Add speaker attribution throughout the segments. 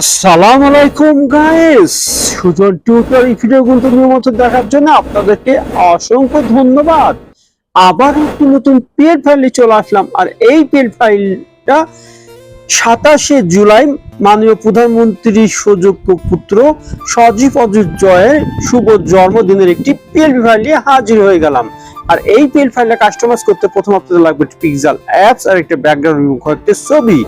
Speaker 1: আসসালামু আলাইকুম গাইস সুজন টিউটোর এই ভিডিও কিন্তু নিয়মিত দেখার জন্য আপনাদেরকে অসংখ্য ধন্যবাদ। আবার একটি নতুন পিএল ফাইলে চলে আসলাম। আর এই পিএল ফাইলটা সাতাশে জুলাই মাননীয় প্রধানমন্ত্রী সুযোগ্য পুত্র সজীব অজিত জয়ের শুভ জন্মদিনের একটি পিএল ফাইল নিয়ে হাজির হয়ে গেলাম। আর এই পিএল ফাইলটা কাস্টমাইজ করতে প্রথম আপনাদের লাগবে পিক্সেল অ্যাপস আর একটা ব্যাকগ্রাউন্ড করতে ছবি।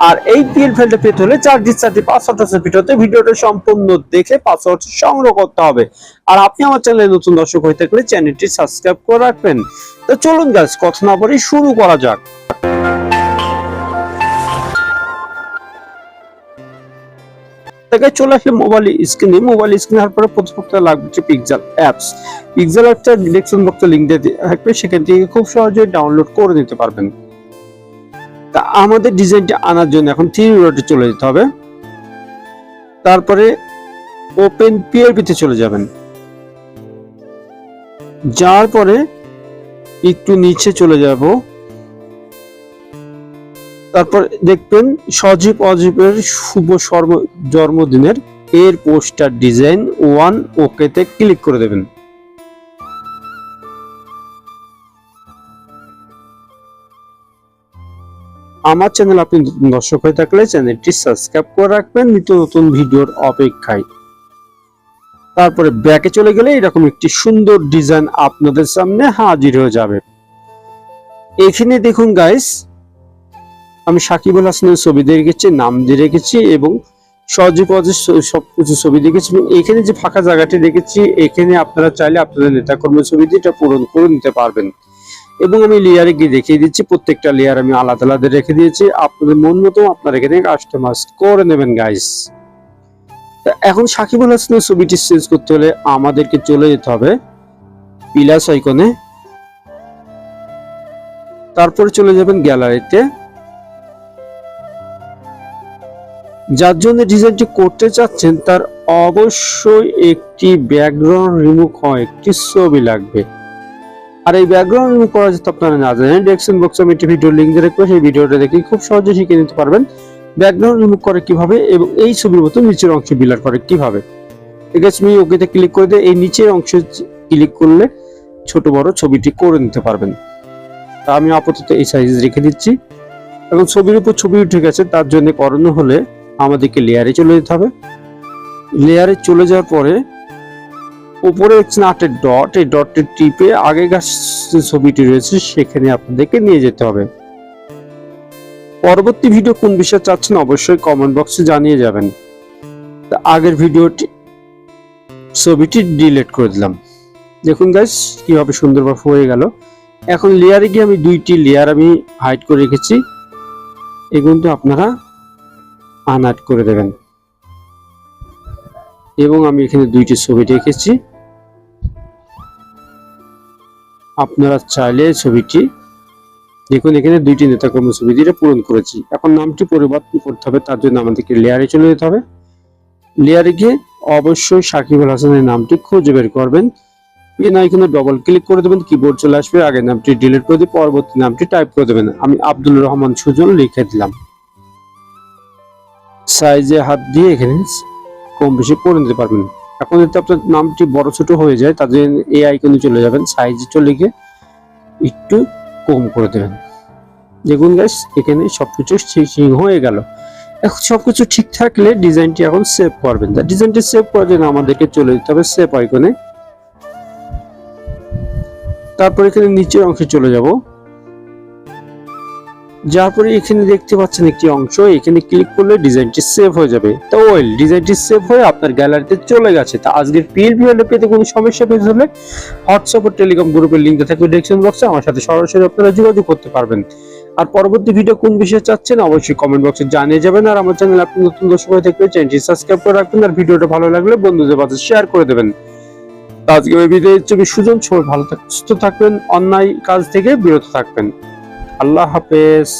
Speaker 1: আর এই পিএল ফাইলটা পেতে হলে চার ডিজিট চারটি পাসওয়ার্ড আছে ভিডিওতে। ভিডিওটা সম্পূর্ণ দেখে পাসওয়ার্ড সংগ্রহ করতে হবে। আর আপনি আমার চ্যানেলে নতুন দর্শক হয়ে থাকলে চ্যানেলটি সাবস্ক্রাইব করে রাখবেন। তো চলুন গাছ কথা না বলে শুরু করা যাক। চলে আসলে মোবাইল স্ক্রিনে মোবাইল স্ক্রিনে হওয়ার পরে আপনার লাগবে হচ্ছে পিক্সেল অ্যাপস পিক্সেল অ্যাপটা ডিরেকশন বক্সে লিঙ্ক দিয়ে থাকবে। সেখান থেকে খুব সহজে ডাউনলোড করে নিতে পারবেন। তা আমাদের ডিজাইনটা আনার জন্য এখন থ্রি রোডে চলে যেতে হবে। তারপরে ওপেন পিআরপিতে চলে যাবেন। যাওয়ার পরে একটু নিচে চলে যাব। তারপর দেখবেন সজীব অজীবের শুভ সর্ব- জন্মদিনের এর পোস্টার ডিজাইন ওয়ান ওকেতে ক্লিক করে দেবেন। আমার চ্যানেল আপনি দর্শক হয়ে থাকলে চ্যানেলটি সাবস্ক্রাইব করে রাখবেন, নিত্য নতুন ভিডিওর অপেক্ষায়। তারপরে ব্যাকে চলে গেলে এরকম একটি সুন্দর ডিজাইন আপনাদের সামনে হাজির হয়ে যাবে। এখানে দেখুন গাইস আমি সাকিবুল হাসানের ছবি দিয়ে রেখেছি, নাম দিয়ে রেখেছি এবং সহজে অজিত স- সবকিছু ছবি দেখেছি এবং এখানে যে ফাঁকা জায়গাটি রেখেছি এখানে আপনারা চাইলে আপনাদের নেতাকর্মীর ছবি দিয়ে এটা পূরণ করে নিতে পারবেন। এবং আমি লেয়ারে গিয়ে দেখিয়ে দিচ্ছি, প্রত্যেকটা লেয়ার আমি আলাদা আলাদা রেখে দিয়েছি। আপনাদের মন মতো আপনারা এখানে কাস্টমাইজ করে নেবেন গাইস এখন সাকিবুল হাসানের ছবিটি চেঞ্জ করতে হলে আমাদেরকে চলে যেতে হবে পিলাস আইকনে তারপরে চলে যাবেন গ্যালারিতে যার জন্য ডিজাইনটি করতে চাচ্ছেন, তার অবশ্যই একটি ব্যাকগ্রাউন্ড রিমুভ হয় একটি ছবি লাগবে। আর এই ব্যাকগ্রাউন্ড রিমুভ করা যেতে আপনারা না জানেন ডেসক্রিপশন বক্সে আমি একটি ভিডিও লিঙ্ক দিয়ে রাখব, সেই ভিডিওটা দেখে খুব সহজে শিখে নিতে পারবেন। ব্যাকগ্রাউন্ড রিমুভ করে কীভাবে এবং এই ছবির মতো নিচের অংশ বিলার করে কীভাবে। ঠিক আছে আমি ওকেতে ক্লিক করে দিয়ে এই নিচের অংশ ক্লিক করলে ছোট বড় ছবিটি করে নিতে পারবেন। তা আমি আপাতত এই সাইজ রেখে দিচ্ছি। এখন ছবির উপর ছবি উঠে গেছে, তার জন্য করণীয় হলে আমাদেরকে লেয়ারে চলে যেতে হবে। লেয়ারে চলে যাওয়ার পরে উপরে আটের ডট এই ডটটি টিপে আগেকার ছবিটি রয়েছে সেখানে আপনাদেরকে নিয়ে যেতে হবে। পরবর্তী ভিডিও কোন বিষয়ে চাচ্ছেন অবশ্যই কমেন্ট বক্সে জানিয়ে যাবেন। আগের ভিডিওটি ছবিটি ডিলিট করে দিলাম। দেখুন গাইস কীভাবে সুন্দরভাবে হয়ে গেল। এখন লেয়ারে গিয়ে আমি দুইটি লেয়ার আমি হাইড করে রেখেছি। এগুলো আপনারা আনহাইড করে দেবেন। এবং আমি এখানে দুইটি ছবি রেখেছি আপনারা চাইলে ছবিটি দেখুন, এখানে দুইটি নেতাকর্ম ছবি দিয়ে পূরণ করেছি। এখন নামটি পরিবর্তন করতে হবে, তার জন্য আমাদেরকে লেয়ারে চলে যেতে হবে। লেয়ারে গিয়ে অবশ্যই সাকিবুল হাসানের নামটি খুঁজে বের করবেন। পেন আইকনে ডবল ক্লিক করে দেবেন কিবোর্ড চলে আসবে আগের নামটি ডিলিট করে দিয়ে পরবর্তী নামটি টাইপ করে দেবেন। আমি আব্দুল রহমান সুজন লিখে দিলাম। সাইজে হাত দিয়ে এখানে কম বেশি করে নিতে পারবেন। এখন যদি আপনার নামটি বড় ছোট হয়ে যায় জন্য এই আইকনে চলে যাবেন। সাইজে চলে গিয়ে একটু কম করে দেবেন। দেখুন গাইস এখানে সবকিছু ঠিক হয়ে গেল। এখন সবকিছু ঠিক থাকলে ডিজাইনটি এখন সেভ করবেন। তা ডিজাইনটি সেভ করার জন্য আমাদেরকে চলে যেতে হবে সেভ আইকনে তারপর এখানে নিচের অংশে চলে যাব। যার পরে এখানে দেখতে পাচ্ছেন একটি অংশ, এখানে ক্লিক করলে ডিজাইনটি সেভ হয়ে যাবে। তো ওয়েল ডিজাইনটি সেভ হয়ে আপনার গ্যালারিতে চলে গেছে। তা আজকের পিএলপি হলে পেতে কোনো সমস্যা পেতে হলে হোয়াটসঅ্যাপ ও টেলিকম গ্রুপের লিঙ্ক থাকবে ডেসক্রিপশন বক্সে আমার সাথে সরাসরি আপনারা যোগাযোগ করতে পারবেন। আর পরবর্তী ভিডিও কোন বিষয়ে চাচ্ছেন অবশ্যই কমেন্ট বক্সে জানিয়ে যাবেন। আর আমার চ্যানেল আপনি নতুন দর্শক হয়ে থাকলে চ্যানেলটি সাবস্ক্রাইব করে রাখবেন। আর ভিডিওটা ভালো লাগলে বন্ধুদের মাঝে শেয়ার করে দেবেন। আজকে ভিডিও ছবি সুজন, সবাই ভালো থাক, সুস্থ থাকবেন, অন্যায় কাজ থেকে বিরত থাকবেন। আল্লাহ হাফেজ।